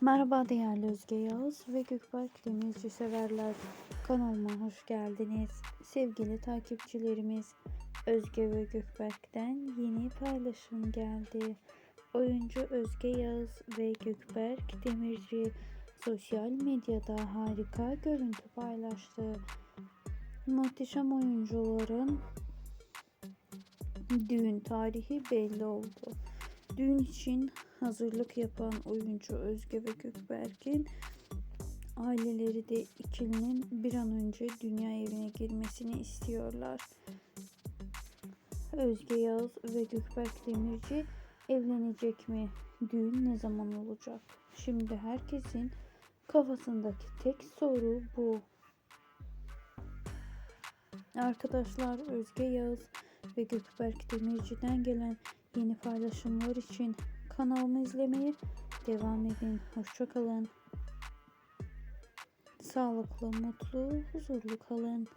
Merhaba değerli Özge Yağız ve Gökberk Demirci severler. Kanalıma hoş geldiniz. Sevgili takipçilerimiz Özge ve Gökberk'ten yeni paylaşım geldi. Oyuncu Özge Yağız ve Gökberk Demirci sosyal medyada harika görüntü paylaştı. Muhteşem oyuncuların düğün tarihi belli oldu. Düğün için hazırlık yapan oyuncu Özge ve Gökberk'in aileleri de ikilinin bir an önce dünya evine girmesini istiyorlar. Özge Yağız ve Gökberk Demirci evlenecek mi? Düğün ne zaman olacak? Şimdi herkesin kafasındaki tek soru bu. Arkadaşlar Özge Yağız ve Gökberk Demirci'den gelen yeni paylaşımlar için kanalımı izlemeye devam edin. Hoşçakalın. Sağlıklı, mutlu, huzurlu kalın.